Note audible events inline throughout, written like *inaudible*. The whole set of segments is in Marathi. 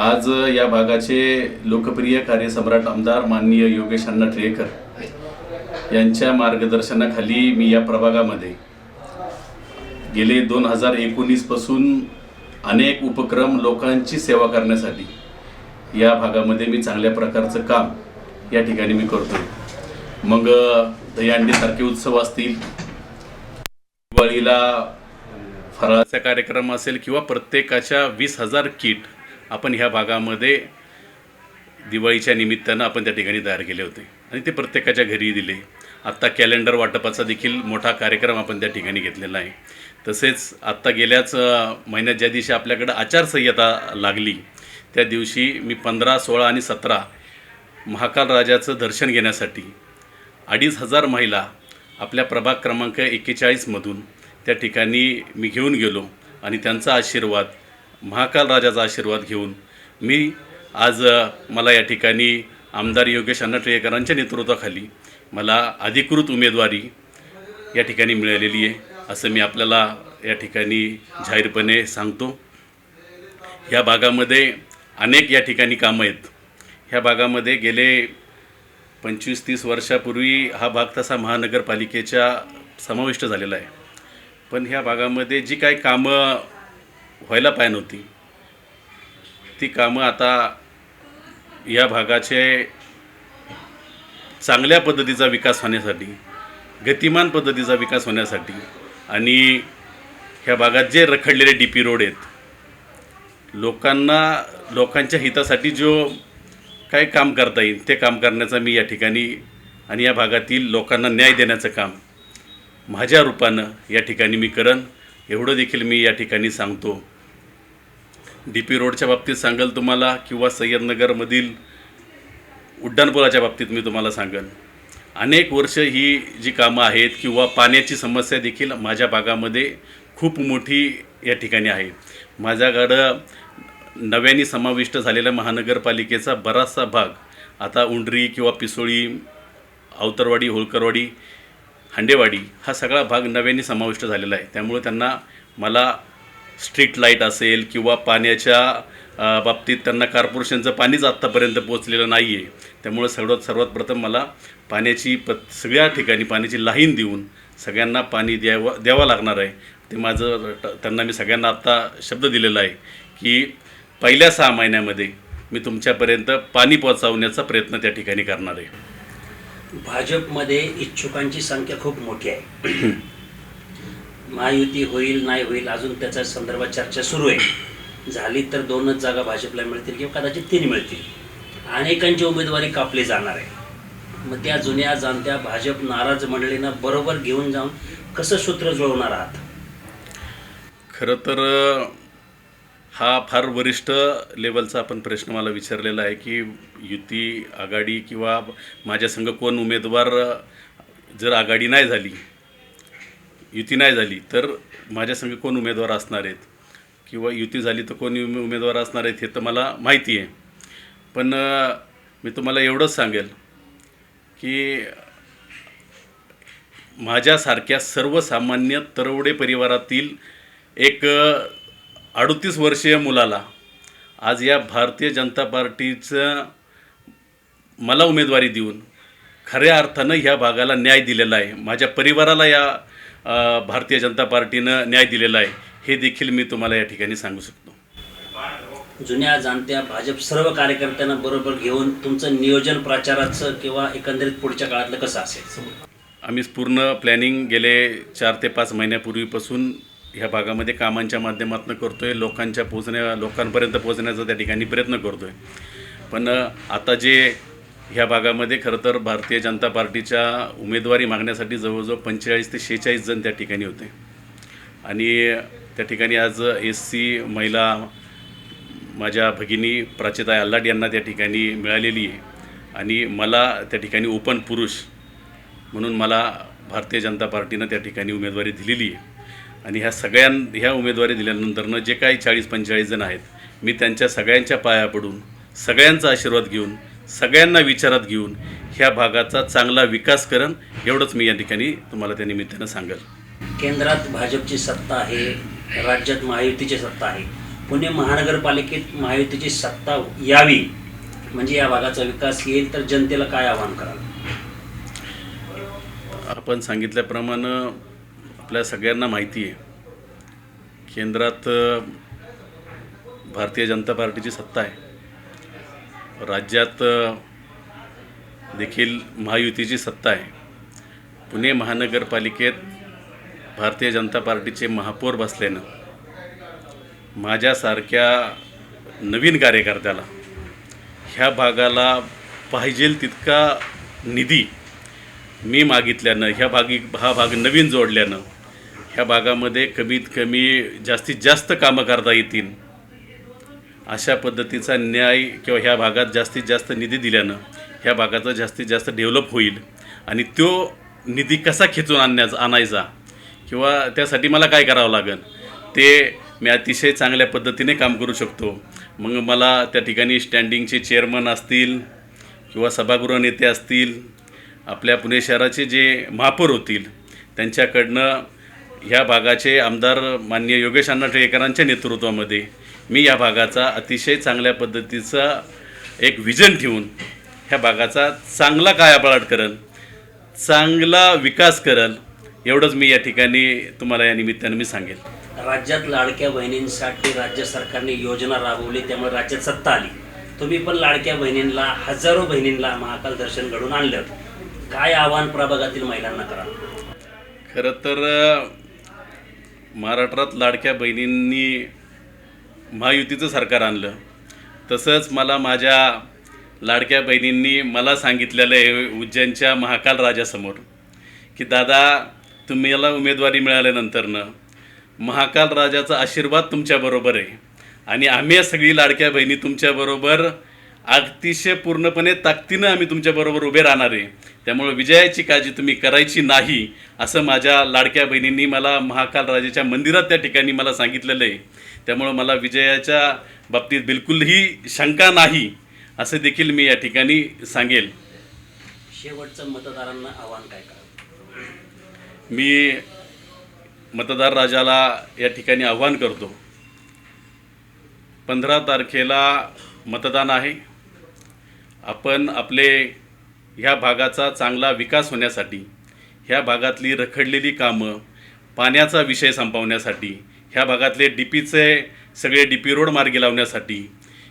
आज या भागाचे लोकप्रिय कार्यसम्राट आमदार माननीय योगेश अण्णा टिळेकर यांच्या मार्गदर्शनाखाली मी या प्रभागामध्ये गेले दोन हजार एकोणीसपासून अनेक उपक्रम लोकांची सेवा करण्यासाठी या भागामध्ये मी चांगल्या प्रकारचं काम या ठिकाणी मी करतो मग दहीहंडीसारखे उत्सव असतील दिवाळीला फराळाचा कार्यक्रम असेल किंवा प्रत्येकाच्या वीस हजार किट आपण ह्या भागामध्ये दिवाळीच्या निमित्तानं आपण त्या ठिकाणी तयार केले होते. आणि ते प्रत्येकाच्या घरी दिले. आत्ता कॅलेंडर वाटपाचा देखील मोठा कार्यक्रम आपण त्या ठिकाणी घेतलेला आहे. तसेच आत्ता गेल्याच महिन्यात ज्या दिवशी आपल्याकडं आचारसंहिता लागली त्या दिवशी मी पंधरा सोळा आणि सतरा महाकाल राजाचं दर्शन घेण्यासाठी अडीच हजार महिला आपल्या प्रभाग क्रमांक एक्केचाळीसमधून त्या ठिकाणी मी घेऊन गेलो आणि त्यांचा आशीर्वाद महाकाल राजाचा आशीर्वाद घेऊन मी आज मला या ठिकाणी आमदार योगेश अण्णा टिळेकरांच्या नेतृत्वाखाली मला अधिकृत उमेदवारी या ठिकाणी मिळालेली आहे असं मी आपल्याला या ठिकाणी जाहीरपणे सांगतो. ह्या भागामध्ये अनेक या ठिकाणी कामं आहेत. ह्या भागामध्ये गेले पंचवीस तीस वर्षापूर्वी हा भाग तसा महानगरपालिकेच्या समाविष्ट झालेला आहे. पण ह्या भागामध्ये जी काही कामं व्हायला पाहिजे नव्हती. ती कामं आता या भागाचे चांगल्या पद्धतीचा विकास होण्यासाठी गतिमान पद्धतीचा विकास होण्यासाठी आणि ह्या भागात जे रखडलेले डी पी रोड आहेत लोकांना लोकांच्या हितासाठी जो काय काम करता येईल ते काम करण्याचा मी या ठिकाणी आणि या भागातील लोकांना न्याय देण्याचं काम माझ्या रूपानं या ठिकाणी मी करन. एवढं देखील मी या ठिकाणी सांगतो. डी पी रोडच्या बाबतीत सांगाल तुम्हाला किंवा सय्यदनगरमधील उड्डाणपुलाच्या बाबतीत मी तुम्हाला सांगेन अनेक वर्ष ही जी कामं आहेत किंवा पाण्याची समस्या देखील माझ्या भागामध्ये खूप मोठी या ठिकाणी आहे. माझ्याकडं नव्याने समाविष्ट झालेल्या महानगरपालिकेचा बराचसा भाग आता उंडरी किंवा पिसोळी अवतरवाडी होळकरवाडी हांडेवाडी हा सगळा भाग नव्याने समाविष्ट झालेला आहे. त्यामुळे त्यांना मला स्ट्रीट लाइट असेल किंवा पाण्याच्या बाबतीत त्यांना कॉर्पोरेशनचं पाणीच आत्तापर्यंत पोचलेलं नाही आहे त्यामुळे सर्वात सर्वात प्रथम मला पाण्याची प सगळ्या ठिकाणी पाण्याची लाईन देऊन सगळ्यांना पाणी द्यावं द्यावं लागणार आहे. ते माझं त्यांना मी सगळ्यांना आत्ता शब्द दिलेला आहे की पहिल्या सहा महिन्यामध्ये मी तुमच्यापर्यंत पाणी पोहोचवण्याचा प्रयत्न त्या ठिकाणी करणार आहे. भाजपमध्ये इच्छुकांची संख्या खूप मोठी आहे. *clears throat* महायुती होईल नाही होईल अजून त्याच्या संदर्भात चर्चा सुरू आहे. झाली तर दोनच जागा भाजपला मिळतील किंवा कदाचित तीन मिळतील. अनेकांची उमेदवारी कापली जाणार आहे. मग त्या जुन्या जाणत्या भाजप नाराज मंडळींना बरोबर घेऊन जाऊन कसं सूत्र जुळवणार आहात? खरं तर हा फार वरिष्ठ लेवलचा आपण प्रश्न मला विचारलेला आहे की युती आघाडी किंवा माझ्या संघ कोण उमेदवार जर आघाडी नाही झाली युती नाही झाली तर माझ्यासंग कोण उमेदवार असणार आहेत? किंवा युती झाली तर कोण उमे- उमेदवार असणार आहेत हे तर मला माहिती आहे. पण मी तुम्हाला एवढंच सांगेल की माझ्यासारख्या सर्वसामान्य तरवडे परिवारातील एक अडतीस वर्षीय मुलाला आज या भारतीय जनता पार्टीचं मला उमेदवारी देऊन खऱ्या अर्थानं ह्या भागाला न्याय दिलेला आहे. माझ्या परिवाराला या भारतीय जनता पार्टीनं न्याय दिलेला आहे. हे देखील मी तुम्हाला या ठिकाणी सांगू शकतो. जुन्या जाणत्या भाजप सर्व कार्यकर्त्यांना बरोबर घेऊन तुमचं नियोजन प्रचाराचं किंवा एकंदरीत पुढच्या काळातलं कसं असेल? आम्ही पूर्ण प्लॅनिंग गेले चार ते पाच महिन्यापूर्वीपासून ह्या भागामध्ये कामांच्या माध्यमातून करतो आहे लोकांच्या पोचण्या लोकांपर्यंत पोचण्याचा त्या ठिकाणी प्रयत्न करतो आहे पण आता जे ह्या भागामध्ये खरं तर भारतीय जनता पार्टीच्या उमेदवारी मागण्यासाठी जवळजवळ पंचेचाळीस ते शेहेचाळीस जण त्या ठिकाणी होते. आणि त्या ठिकाणी आज एस सी महिला माझ्या भगिनी प्राचिताई आल्लाट यांना त्या ठिकाणी मिळालेली आहे. आणि मला त्या ठिकाणी ओपन पुरुष म्हणून मला भारतीय जनता पार्टीनं त्या ठिकाणी उमेदवारी दिलेली आहे. आणि ह्या सगळ्यां ह्या उमेदवारी दिल्यानंतरनं जे काही चाळीस पंचेचाळीस जण आहेत मी त्यांच्या सगळ्यांच्या पाया पडून सगळ्यांचा आशीर्वाद घेऊन सगळ्यांना विचारात घेऊन ह्या भागाचा चांगला विकास करण एवढंच मी या ठिकाणी तुम्हाला त्या निमित्तानं सांगेल. केंद्रात भाजपची सत्ता आहे राज्यात महायुतीची सत्ता आहे. पुणे महानगरपालिकेत महायुतीची सत्ता यावी म्हणजे या भागाचा विकास येईल तर जनतेला काय आव्हान कराल? आपण सांगितल्याप्रमाणे आपल्या सगळ्यांना माहिती आहे केंद्रात भारतीय जनता पार्टीची सत्ता आहे. राज्यात देखील महायुतीची सत्ता आहे. पुणे महानगरपालिकेत भारतीय जनता पार्टीचे महापौर बसल्यानं माझ्यासारख्या नवीन कार्यकर्त्याला ह्या भागाला पाहिजेल तितका निधी मी मागितल्यानं ह्या भागी हा भाग नवीन जोडल्यानं ह्या भागामध्ये कमीत कमी जास्तीत जास्त कामं करता येतील. अशा पद्धतीचा न्याय किंवा ह्या भागात जास्तीत जास्त निधी दिल्यानं ह्या भागाचा जास्तीत जास्त डेव्हलप होईल आणि तो निधी कसा खेचून आणण्याचा आणायचा? किंवा त्यासाठी मला काय करावं लागेल? ते मी अतिशय चांगल्या पद्धतीने काम करू शकतो. मग मला त्या ठिकाणी स्टँडिंगचे चेअरमन असतील किंवा सभागृह नेते असतील आपल्या पुणे शहराचे जे महापौर होतील त्यांच्याकडनं ह्या भागाचे आमदार माननीय योगेश अण्णा टिळेकरांच्या नेतृत्वामध्ये मी या भागाचा अतिशय चांगल्या पद्धतीचा एक विजन ठेवून ह्या भागाचा चांगला कायापालट करल चांगला विकास करल एवढंच मी या ठिकाणी तुम्हाला या निमित्तानं मी सांगेल. राज्यात लाडक्या बहिणींसाठी राज्य सरकारने योजना राबवली त्यामुळे राज्यात सत्ता आली. तुम्ही पण लाडक्या बहिणींना हजारो बहिणींना महाकाल दर्शन घडून आणलं. काय आव्हान प्रभागातील महिलांना करा? खरं तर महाराष्ट्रात लाडक्या बहिणींनी महायुतीचं सरकार आणलं. तसंच मला माझ्या लाडक्या बहिणींनी मला सांगितलेलं आहे उज्जैनच्या महाकाल राजासमोर की दादा तुम्हाला उमेदवारी मिळाल्यानंतरनं महाकाल राजाचा आशीर्वाद तुमच्याबरोबर आहे. आणि आम्ही सगळी लाडक्या बहिणी तुमच्याबरोबर अतिशय पूर्णपणे ताकदीनं आम्ही तुमच्याबरोबर उभे राहणार आहे. त्यामुळे विजयाची काळजी तुम्ही करायची नाही असं माझ्या लाडक्या बहिणींनी मला महाकाल राजाच्या मंदिरात त्या ठिकाणी मला सांगितलेलं आहे. त्यामुळं मला विजयाच्या बाबतीत बिलकुलही शंका नाही असं देखील मी या ठिकाणी सांगेल. शेवटचं मतदारांना आव्हान काय करा? मी मतदार राजाला या ठिकाणी आव्हान करतो. पंधरा तारखेला मतदान आहे. आपण आपले ह्या भागाचा चांगला विकास होण्यासाठी ह्या भागातली रखडलेली कामं पाण्याचा विषय संपवण्यासाठी ह्या भागातले डी पीचे सगळे डी पी रोड मार्गी लावण्यासाठी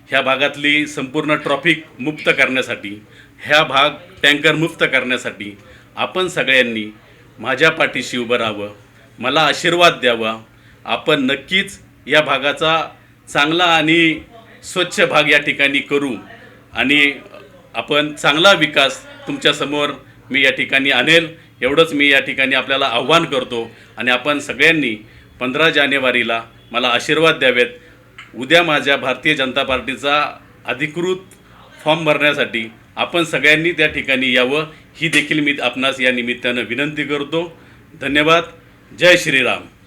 ह्या भागातली संपूर्ण ट्रॉफिक मुक्त करण्यासाठी ह्या भाग टँकर मुक्त करण्यासाठी आपण सगळ्यांनी माझ्या पाठीशी उभं राहावं मला आशीर्वाद द्यावा. आपण नक्कीच या भागाचा चांगला आणि स्वच्छ भाग या ठिकाणी करू आणि आपण चांगला विकास तुमच्यासमोर मी या ठिकाणी आणेल एवढंच मी या ठिकाणी आपल्याला आव्हान करतो आणि आपण सगळ्यांनी पंधरा जानेवारीला मला आशीर्वाद द्यावेत. उद्या माझ्या भारतीय जनता पार्टीचा अधिकृत फॉर्म भरण्यासाठी आपण सगळ्यांनी त्या ठिकाणी यावं ही देखील मी आपणास या निमित्तानं विनंती करतो. धन्यवाद. जय श्रीराम.